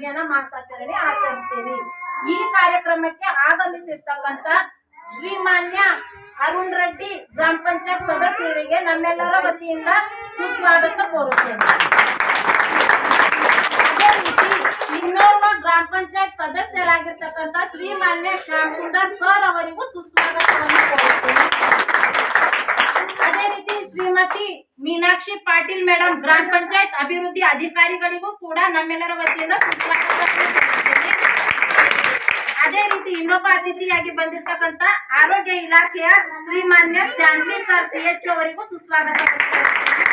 ಅಭಿಯಾನ ಮಾಸಾಚರಣೆ ಆಚರಿಸ್ತೇವೆ ಈ ಕಾರ್ಯಕ್ರಮಕ್ಕೆ ಆಗಮಿಸಿರ್ತಕ್ಕಂತ ಶ್ರೀಮಾನ್ಯ ಅರುಣ್ ರೆಡ್ಡಿ ಗ್ರಾಮ ಪಂಚಾಯತ್ ಸದಸ್ಯರಿಗೆ ನಮ್ಮೆಲ್ಲರ ವತಿಯಿಂದ ಸುಸ್ವಾಗತ ಕೋರುತ್ತೇನೆ. ಅದೇ ರೀತಿ ಇನ್ನೋರ್ವ ಗ್ರಾಮ ಪಂಚಾಯತ್ ಸದಸ್ಯರಾಗಿರ್ತಕ್ಕಂಥ ಶ್ರೀಮಾನ್ಯ ಶ್ಯಾಮ್ ಸುಂದರ್ ಸರ್ ಅವರಿಗೂ ಸುಸ್ವಾಗತವನ್ನು ಕೋರುತ್ತೇನೆ. ಅದೇ ರೀತಿ ಶ್ರೀಮತಿ ಮೀನಾಕ್ಷಿ ಪಾಟೀಲ್ ಮೇಡಮ್ ಗ್ರಾಮ ಪಂಚಾಯತ್ ಅಭಿವೃದ್ಧಿ ಅಧಿಕಾರಿಗಳಿಗೂ ಕೂಡ ನಮ್ಮೆಲ್ಲರ ವತಿಯಿಂದ ಸುಸ್ವಾಗತ ಕೋರುತ್ತೇನೆ. ಅದೇ ರೀತಿ ಇನ್ನೊಬ್ಬ ಅತಿಥಿಯಾಗಿ ಬಂದಿರತಕ್ಕಂತ ಆರೋಗ್ಯ ಇಲಾಖೆಯ ಶ್ರೀಮಾನ್ಯ ಸ್ಟ್ಯಾನ್ಲಿ ಸರ್ ಸಿ ಎಚ್ ಅವರಿಗೂ ಸುಸ್ವಾಗತ ಕೋರುತ್ತೇನೆ.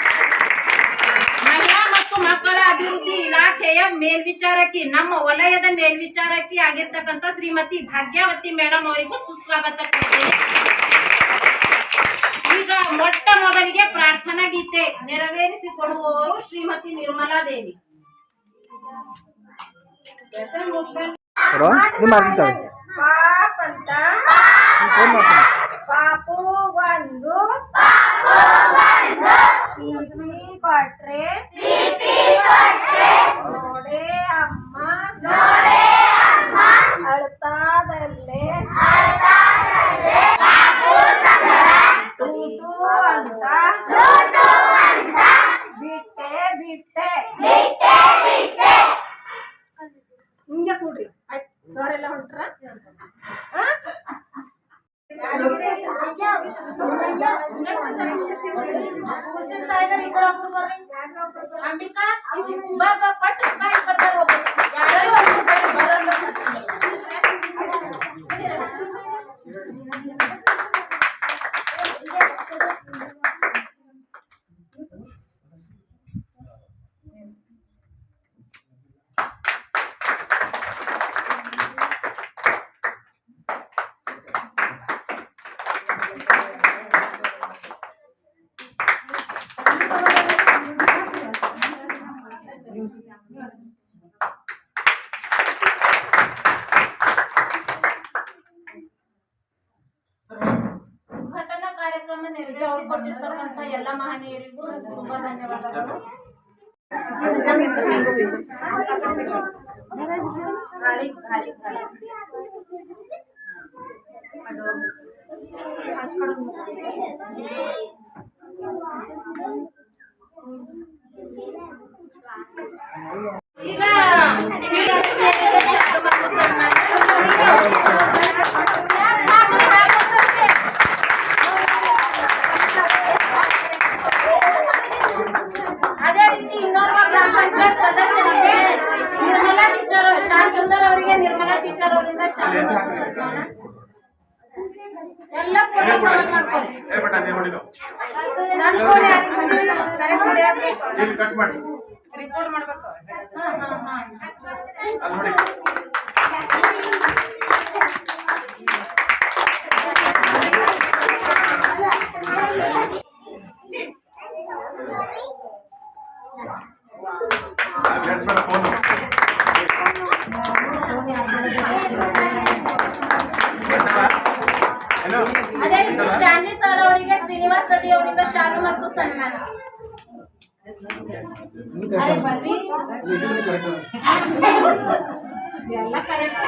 ಮಹಿಳಾ ಮತ್ತು ಮಕ್ಕಳ ಅಭಿವೃದ್ಧಿ ಇಲಾಖೆಯ ಮೇಲ್ವಿಚಾರಕಿ, ನಮ್ಮ ವಲಯದ ಮೇಲ್ವಿಚಾರಕಿ ಆಗಿರ್ತಕ್ಕಂಥ ಶ್ರೀಮತಿ ಭಾಗ್ಯಾವತಿ ಮೇಡಮ್ ಅವರಿಗೂ ಸುಸ್ವಾಗತ ಕೋರುತ್ತೇನೆ ಈಗ ಮೊಟ್ಟ ಮೊದಲಿಗೆ ಪ್ರಾರ್ಥನಾ ಗೀತೆ ನೆರವೇರಿಸಿಕೊಡುವವರು ಶ್ರೀಮತಿ ನಿರ್ಮಲಾ ದೇವಿ. ಪಾಪ ಅಂತ. ಮಾಡ್ತಾರೆ ಪಾಪಂತ ಕೂಡ್ರಿ ಆಯ್ತು ಸರ್ ಎಲ್ಲ ಹೊಂಟ್ರ? ಅಂಬಿಕಾ ಬಾ ಬಾ ಪಟ್ಟು ಬಾ ಈ ಕಡೆ ಬರ್ಬೋದು. ಯಾರ್ಯಾರು ಅಲ್ಲಿ ಬರ್ರಿ, ಬರಲ್ಲ ಉದ್ಘಾಟನಾ ಕಾರ್ಯಕ್ರಮ ನೆರವೇರಿಸಿಕೊಟ್ಟಿರ್ತಕ್ಕಂಥ ಎಲ್ಲ ಮಹನೀಯರಿಗೂ ತುಂಬಾ ಧನ್ಯವಾದಗಳು. ಗಾಳಿ ಹೊಡ್ಯಾಕ್ಬೇಕು. ಇಲ್ಲಿ ಕಟ್ ಮಾಡಿ ರಿಪೋರ್ಟ್ ಮಾಡ್ಬೇಕು ಅಲ್ಲಿ ನೋಡಿ. ಅದೇ ರೀತಿ ಸ್ಟ್ಯಾನ್ಲಿ ಸರ್ ಅವರಿಗೆ ಶ್ರೀನಿವಾಸ್ ರೆಡ್ಡಿ ಅವರಿಂದ ಶಾಲು ಮತ್ತು ಸನ್ಮಾನ ಅರೆ ಬರ್ರಿ ಎಲ್ಲ ಕರೆಕ್ಟ್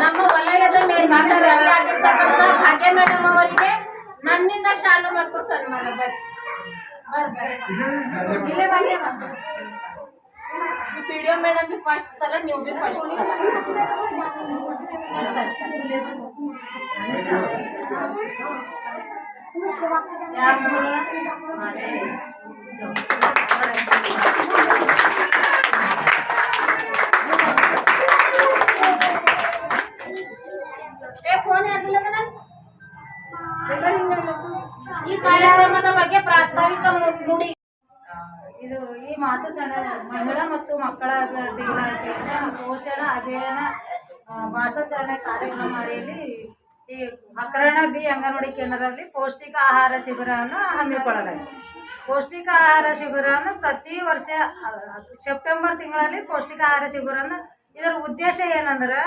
ನಮ್ಮ ವಲಯದ ಮೇಲ್ವಿಚಾರಕರಾಗಿರ್ತಕ್ಕಂಥ ಭಾಗ್ಯ ಮೇಡಮ್ ಅವರಿಗೆ ನನ್ನಿಂದ ಶಾಲು ಮತ್ತು ಸನ್ಮಾನ. ಬರ್ರಿ ಇಲ್ಲೇ ಭಾಗ್ಯ ಈ ಮೇಡಮ್ ಬಿ ಫಸ್ಟ್ ಸಲ ನೀವು ಬಿ ಫಸ್ಟ್ ಸಲ? ಈ ಕಾರ್ಯಕ್ರಮದ ಬಗ್ಗೆ ಪ್ರಾಸ್ತಾವಿಕ ನುಡಿ. ಇದು ಈ ಮಾಸ ಮಹಿಳಾ ಮತ್ತು ಮಕ್ಕಳ ಪೋಷಣ ಅಭಿಯಾನ ಮಾಸಾಚರಣೆ ಕಾರ್ಯಕ್ರಮ ಅಡಿಯಲ್ಲಿ ಈ ಅಕ್ರಣ ಬಿ ಅಂಗನವಾಡಿ ಕೇಂದ್ರದಲ್ಲಿ ಪೌಷ್ಟಿಕ ಆಹಾರ ಶಿಬಿರವನ್ನು ಹಮ್ಮಿಕೊಳ್ಳಲಾಗಿದೆ. ಪೌಷ್ಟಿಕ ಆಹಾರ ಶಿಬಿರವನ್ನು ಪ್ರತಿ ವರ್ಷ ಸೆಪ್ಟೆಂಬರ್ ತಿಂಗಳಲ್ಲಿ ಪೌಷ್ಟಿಕ ಆಹಾರ ಶಿಬಿರವನ್ನು ಇದರ ಉದ್ದೇಶ ಏನಂದ್ರೆ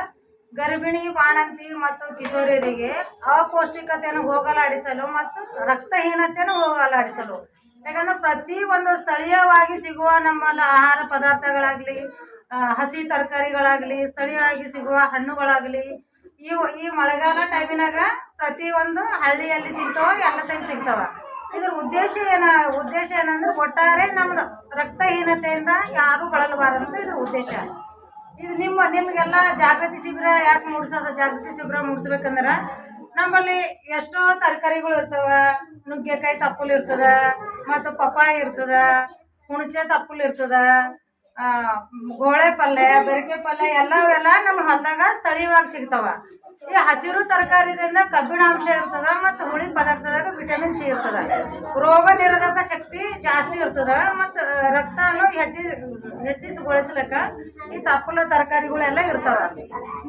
ಗರ್ಭಿಣಿ ಬಾಣಂತಿ ಮತ್ತು ಕಿಶೋರಿಯರಿಗೆ ಅಪೌಷ್ಟಿಕತೆಯನ್ನು ಹೋಗಲಾಡಿಸಲು ಮತ್ತು ರಕ್ತಹೀನತೆಯನ್ನು ಹೋಗಲಾಡಿಸಲು. ಯಾಕಂದ್ರೆ ಪ್ರತಿ ಒಂದು ಸ್ಥಳೀಯವಾಗಿ ಸಿಗುವ ನಮ್ಮಲ್ಲಿ ಆಹಾರ ಪದಾರ್ಥಗಳಾಗಲಿ ಹಸಿ ತರಕಾರಿಗಳಾಗಲಿ, ಸ್ಥಳೀಯವಾಗಿ ಸಿಗುವ ಹಣ್ಣುಗಳಾಗಲಿ ಈ ಈ ಮಳೆಗಾಲ ಟೈಮಿನಾಗ ಪ್ರತಿ ಒಂದು ಹಳ್ಳಿಯಲ್ಲಿ ಸಿಗ್ತಾವ ಎಲ್ಲ ತೆಗೆ ಸಿಗ್ತಾವ. ಇದ್ರ ಉದ್ದೇಶ ಏನ, ಉದ್ದೇಶ ಏನಂದ್ರೆ ಒಟ್ಟಾರೆ ನಮ್ದು ರಕ್ತಹೀನತೆಯಿಂದ ಯಾರೂ ಬಳಲಬಾರದು ಇದ್ರ ಉದ್ದೇಶ. ಇದು ನಿಮ್ಮ ನಿಮಗೆಲ್ಲ ಜಾಗೃತಿ ಶಿಬಿರ ಯಾಕೆ ಮೂಡಿಸೋದ? ಜಾಗೃತಿ ಶಿಬಿರ ಮೂಡಿಸ್ಬೇಕಂದ್ರೆ ನಮ್ಮಲ್ಲಿ ಎಷ್ಟೋ ತರಕಾರಿಗಳು ಇರ್ತವ. ನುಗ್ಗೆಕಾಯಿ ತಪ್ಪಲು ಇರ್ತದ, ಮತ್ತು ಪಪ್ಪಾಯಿ ಇರ್ತದ, ಹುಣಸೆ ತಪ್ಪಲು ಇರ್ತದ ಗೋಳೆ ಪಲ್ಯ, ಬೆರಕೆ ಪಲ್ಯ ಎಲ್ಲವೆಲ್ಲ ನಮ್ಮ ಹೊಲದಾಗ ಸ್ಥಳೀಯವಾಗಿ ಸಿಗ್ತಾವ. ಈ ಹಸಿರು ತರಕಾರಿದಿಂದ ಕಬ್ಬಿಣಾಂಶ ಇರ್ತದ, ಮತ್ತು ಹುಳಿ ಪದಾರ್ಥದಾಗ ವಿಟಮಿನ್ ಸಿ ಇರ್ತದ. ರೋಗ ನಿರೋಧಕ ಶಕ್ತಿ ಜಾಸ್ತಿ ಇರ್ತದ ಮತ್ತು ರಕ್ತನು ಹೆಚ್ಚಿ ಹೆಚ್ಚಿಸಿಗೊಳಿಸ್ಲಿಕ್ಕ ಈ ತಪ್ಪಲ ತರಕಾರಿಗಳೆಲ್ಲ ಇರ್ತಾವ.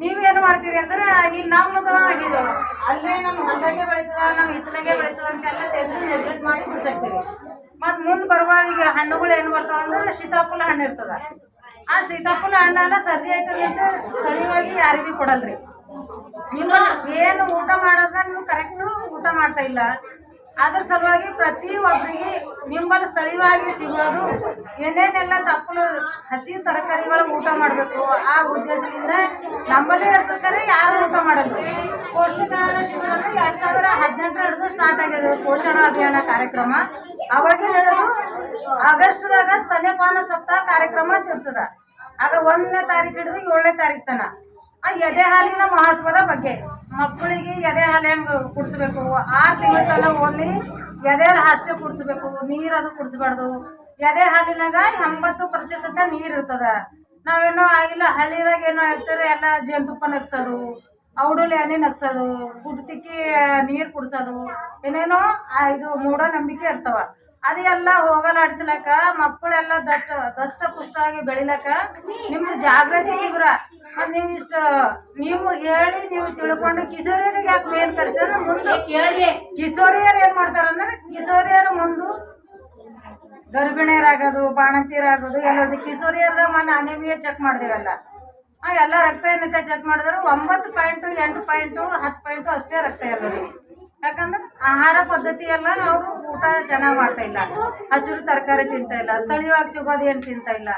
ನೀವೇನು ಮಾಡ್ತೀರಿ ಅಂದ್ರೆ ಈ ನಮ್ಮದು ಇದು ಅಲ್ಲೇ ನಮ್ಮ ಹೊಲದಾಗೆ ಬೆಳೀತದ ನಮ್ಮ ಹಿತ್ತಲಾಗೆ ಬೆಳೀತದ ಅಂತೆಲ್ಲ ತೆಗೆದು ನೆಗ್ಲೆಕ್ಟ್ ಮಾಡಿ ಕುಡ್ಸಕ್ತೀವಿ. ಮತ್ತು ಮುಂದೆ ಬರುವಾಗ ಈಗ ಹಣ್ಣುಗಳು ಏನು ಬರ್ತಾವ ಅಂದ್ರೆ ಸೀತಾಫಲ ಹಣ್ಣು ಇರ್ತದ. ಆ ಸೀತಾಫಲ ಹಣ್ಣೆಲ್ಲ ಸರ್ದಿ ಆಯ್ತದೆ ಅಂತ ಸ್ಥಳೀಯವಾಗಿ ಯಾರಿಗೂ ಕೊಡಲ್ರಿ. ನೀವು ಏನು ಊಟ ಮಾಡೋದನ್ನ ನೀವು ಕರೆಕ್ಟು ಊಟ ಮಾಡ್ತಾ ಇಲ್ಲ. ಅದ್ರ ಸಲುವಾಗಿ ಪ್ರತಿ ಒಬ್ಬರಿಗೆ ನಿಂಬಲ್ಲಿ ಸ್ಥಳೀಯವಾಗಿ ಸಿಗೋದು, ಏನೇನೆಲ್ಲ ತಪ್ಪಲು ಹಸಿ ತರಕಾರಿಗಳು ಊಟ ಮಾಡಬೇಕು, ಆ ಉದ್ದೇಶದಿಂದ ನಮ್ಮಲ್ಲೇ ತರಕಾರಿ ಯಾರು ಊಟ ಮಾಡಲ್ಲ. ಪೌಷ್ಟಿಕ ಆಹಾರ ಶಿಬಿರ ಎರಡು ಸಾವಿರ ಹದಿನೆಂಟರ ಹಿಡಿದು ಸ್ಟಾರ್ಟ್ ಆಗಿದೆ ಪೋಷಣ ಅಭಿಯಾನ ಕಾರ್ಯಕ್ರಮ. ಅವಾಗ ಹೇಳೋದು, ಆಗಸ್ಟ್ದಾಗ ಸ್ತನ್ಯಪಾನ ಸಪ್ತಾಹ ಕಾರ್ಯಕ್ರಮ ಅಂತ ಆಗ ಒಂದನೇ ತಾರೀಕು ಹಿಡಿದು ಏಳನೇ ತಾರೀಕು ತನಕ. ಆ ಎದೆ ಹಾಲಿನ ಮಹತ್ವದ ಬಗ್ಗೆ. ಮಕ್ಕಳಿಗೆ ಎದೆ ಹಾಲು ಹೆಂಗೆ ಕುಡಿಸ್ಬೇಕು? ಆರು ತಿಂಗಳ ತನಕ ಓನ್ಲಿ ಎದೆ ಅಷ್ಟೇ ಕುಡಿಸ್ಬೇಕು. ನೀರು ಅದು ಕುಡಿಸ್ಬಾರ್ದು. ಎದೆ ಹಾಲಿನಾಗ ಎಂಬತ್ತು ಪ್ರತಿಶತ ನೀರು ಇರ್ತದ. ನಾವೇನೋ ಆಗಿಲ್ಲ, ಹಳ್ಳಿದಾಗ ಏನೋ ಹೇಳ್ತಾರೆ ಎಲ್ಲ ಜೇನುತುಪ್ಪ ನಗ್ಸೋದು ಔಡಲ್ಲಿ ಎಣ್ಣೆ ನಗ್ಸೋದು ಗುಡ್ತಿಕ್ಕಿ ನೀರು ಕುಡಿಸೋದು, ಏನೇನೋ ಇದು ಮೂಢನಂಬಿಕೆ ಇರ್ತಾವ. ಅದೆಲ್ಲ ಹೋಗಲಾಡಿಸ್ಲಕ್ಕ ಮಕ್ಕಳೆಲ್ಲ ದಟ್ಟ ದಷ್ಟ ಪುಷ್ಟವಾಗಿ ಬೆಳಿಲಕ್ಕ ನಿಮ್ದು ಜಾಗೃತಿ ಶಿಬಿರ ಮತ್ತು ನೀವು ಇಷ್ಟು ನೀವು ಹೇಳಿ ನೀವು ತಿಳ್ಕೊಂಡು ಕಿಶೋರಿಯರಿಗೆ ಯಾಕೆ ಮೇನ್ ಕರ್ಸಂದ್ರೆ ಮುಂದೆ ಕೇಳಿ ಕಿಶೋರಿಯರು ಏನು ಮಾಡ್ತಾರಂದ್ರೆ ಕಿಶೋರಿಯರು ಮುಂದೆ ಗರ್ಭಿಣಿಯರಾಗೋದು ಬಾಣಂತಿಯರಾಗೋದು ಎಲ್ಲದು ಕಿಶೋರಿಯರ್ದಾಗ ಮೊನ್ನೆ ಅನಿಮಿಯ ಚೆಕ್ ಮಾಡಿದಿರಲ್ಲ ಆ ಎಲ್ಲ ರಕ್ತಹೀನತೆ ಚೆಕ್ ಮಾಡಿದ್ರು ಒಂಬತ್ತು ಪಾಯಿಂಟು ಎಂಟು ಪಾಯಿಂಟು ಹತ್ತು ಪಾಯಿಂಟು ಅಷ್ಟೇ ರಕ್ತ ಎಲ್ಲರಿಗೆ ಯಾಕಂದ್ರೆ ಆಹಾರ ಪದ್ಧತಿ ಎಲ್ಲ ಅವರು ಊಟ ಚೆನ್ನಾಗಿ ಮಾಡ್ತಾ ಇಲ್ಲ. ಹಸಿರು ತರಕಾರಿ ತಿಂತ ಇಲ್ಲ ಸ್ಥಳೀಯವಾಗಿ ಸಿಗೋದು ಏನು ತಿಂತ ಇಲ್ಲ.